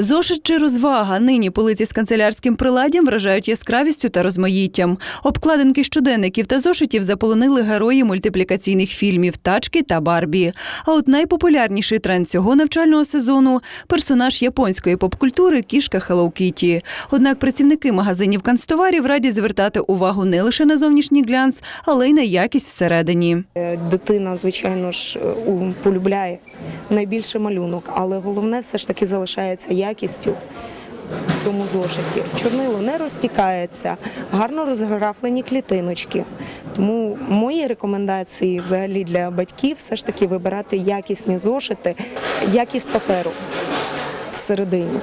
Зошит чи розвага. Нині полиці з канцелярським приладдям вражають яскравістю та розмаїттям. Обкладинки щоденників та зошитів заполонили герої мультиплікаційних фільмів Тачки та Барбі. А от найпопулярніший тренд цього навчального сезону персонаж японської попкультури кішка Hello Kitty. Однак працівники магазинів канцтоварів радять звертати увагу не лише на зовнішній глянц, але й на якість всередині. Дитина, звичайно ж, полюбляє найбільше малюнок, але головне все ж таки залишається якістю в цьому зошиті. Чорнило не розтікається, гарно розграфлені клітиночки. Тому мої рекомендації взагалі для батьків все ж таки вибирати якісні зошити, якість паперу всередині.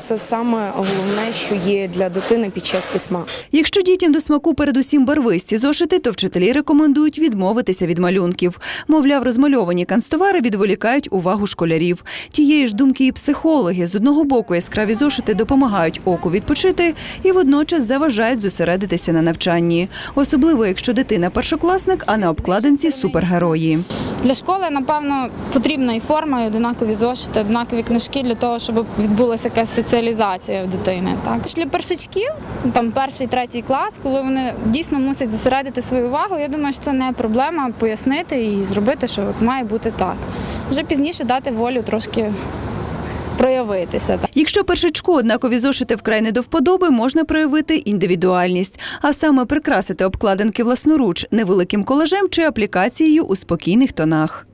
Це саме головне, що є для дитини під час письма. Якщо дітям до смаку передусім барвисті зошити, то вчителі рекомендують відмовитися від малюнків. Мовляв, розмальовані канцтовари відволікають увагу школярів. Тієї ж думки і психологи з одного боку яскраві зошити допомагають оку відпочити і водночас заважають зосередитися на навчанні, особливо якщо дитина першокласник, а на обкладинці супергерої. Для школи, напевно, потрібна і форма, і однакові зошити, однакові книжки для того, щоб відбулася якась соціалізація в дитини. Так для першачків, там перший, третій клас, коли вони дійсно мусять зосередити свою увагу, я думаю, що це не проблема пояснити і зробити, що має бути так. Вже пізніше дати волю трошки проявитися. Якщо першачку однакові зошити вкрай не до вподоби, можна проявити індивідуальність, а саме прикрасити обкладинки власноруч невеликим колажем чи аплікацією у спокійних тонах.